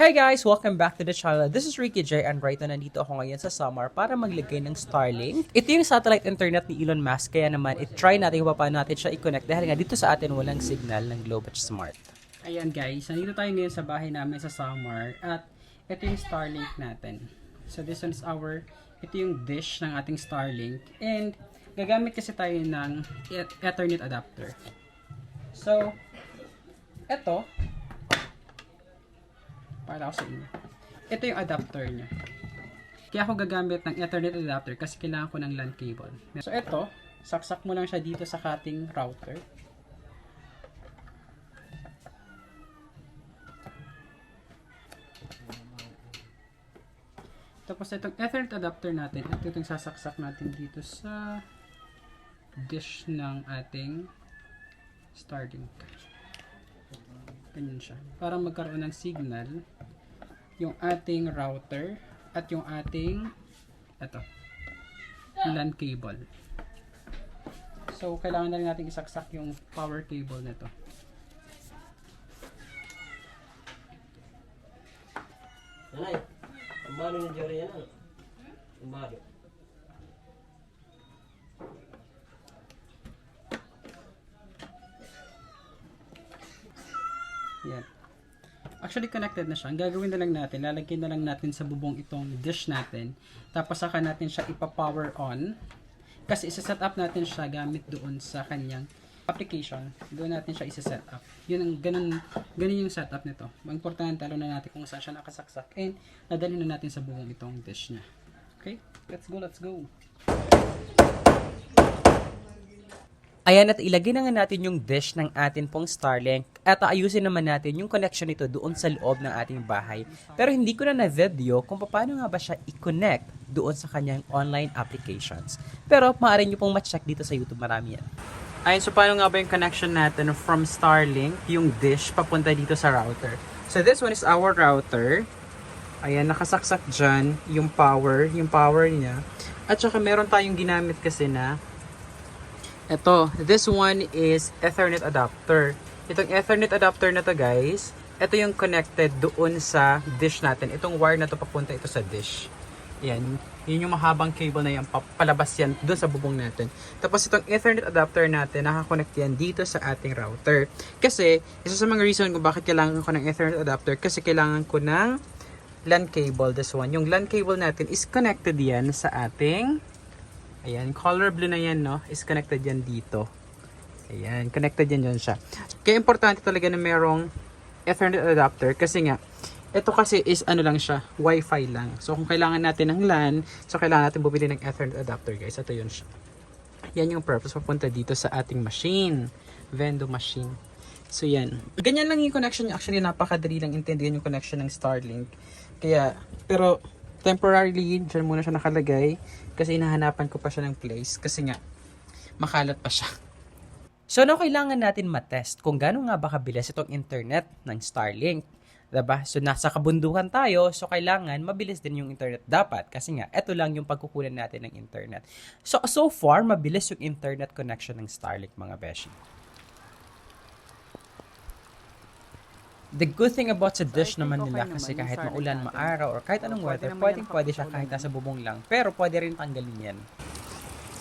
Hey guys! Welcome back to the channel. This is Ricky J and right na nandito ako ngayon sa Samar para maglagay ng Starlink. Ito yung satellite internet ni Elon Musk kaya naman i-try natin kung paano natin siya i-connect dahil nga dito sa atin walang signal ng Globe at Smart. Ayan guys, nandito tayo ngayon sa bahay namin sa Samar at ito yung Starlink natin. So this one is our, ito yung dish ng ating Starlink and gagamit kasi tayo ng e- Ethernet adapter. So, ito, para ako sa inyo. Ito yung adapter niya. Kaya ako gagamit ng Ethernet adapter kasi kailangan ko ng LAN cable. So ito, saksak mo lang siya dito sa cutting router. Tapos itong Ethernet adapter natin, ito itong sasaksak natin dito sa dish ng ating Starlink. Ganyan siya. Para magkaroon ng signal yung ating router at yung ating ito LAN cable. So, kailangan na rin natin isaksak yung power cable nito. Nanay, ang balo ng Jerry yan? Ang balo. Yan. Actually, connected na siya. Ang gagawin na lang natin, lalagyan na lang natin sa bubong itong dish natin. Tapos saka natin siya ipa-power on. Kasi isa-set up natin siya gamit doon sa kanyang application. Doon natin siya isa-set up. Yun ang ganun, ganun yung setup nito. Importante, alam na natin kung saan siya nakasaksak. And nadalhin na natin sa bubong itong dish niya. Okay? Let's go, let's go. Ayan at ilagay na nga natin yung dish ng atin pong Starlink at ayusin naman natin yung connection nito doon sa loob ng ating bahay. Pero hindi ko na na-video kung paano nga ba siya i-connect doon sa kanyang online applications. Pero maaari nyo pong ma-check dito sa YouTube, marami yan. Ayun, so paano nga ba yung connection natin from Starlink, yung dish, papunta dito sa router? So this one is our router. Ayan, nakasaksak dyan yung power, yung power niya. At saka meron tayong ginamit kasi na ito, this one is Ethernet adapter. Itong Ethernet adapter na to guys, ito yung connected doon sa dish natin. Itong wire na to papunta ito sa dish. Yan. Yun yung mahabang cable na yan. pa- Palabas yan doon sa bubong natin. Tapos itong Ethernet adapter natin, nakakonect yan dito sa ating router. Kasi, isa sa mga reason kung bakit kailangan ko ng Ethernet adapter, kasi kailangan ko ng LAN cable, this one. Yung LAN cable natin is connected yan sa ating Ayan, color blue na yan, no? Is connected yan dito. Ayan, connected yan dyan siya. Kaya importante talaga na merong Ethernet adapter kasi nga, ito kasi is ano lang siya, Wi-Fi lang. So kung kailangan natin ng LAN, so kailangan natin bumili ng Ethernet adapter, guys. Ito yun siya. Yan yung purpose papunta dito sa ating machine. Vendo machine. So yan. Ganyan lang yung connection niya. Actually, napakadali lang intindihan yung connection ng Starlink. Kaya, pero temporarily, dyan muna siya nakalagay. Kasi hinahanapan ko pa siya ng place. Kasi nga, makalat pa siya. So, ano kailangan natin matest kung gaano nga ba kabilis itong internet ng Starlink? Diba? So, nasa kabundukan tayo, so kailangan mabilis din yung internet dapat. Kasi nga, ito lang yung pagkukunan natin ng internet. So, so far, mabilis yung internet connection ng Starlink, mga beshi. The good thing about sa dish naman nila kasi kahit maulan, maaraw, or kahit anong weather, pwedeng pwede siya kahit nasa bubong lang. Pero pwede rin tanggalin yan.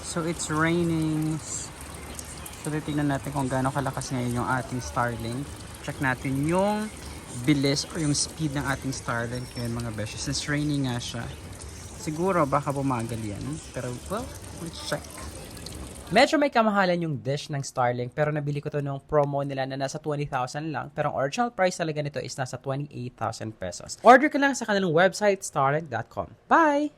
So it's raining. So titignan natin kung gaano kalakas ngayon yung ating Starlink. Check natin yung bilis or yung speed ng ating Starlink ngayon mga besh. Since raining nga siya, siguro baka bumagal yan. Pero well, let's check. Medyo may kamahalan yung dish ng Starlink pero nabili ko to nung promo nila na nasa 20,000 lang pero ang original price talaga nito is nasa 28,000 pesos. Order ka lang sa kanilang website starlink.com. Bye!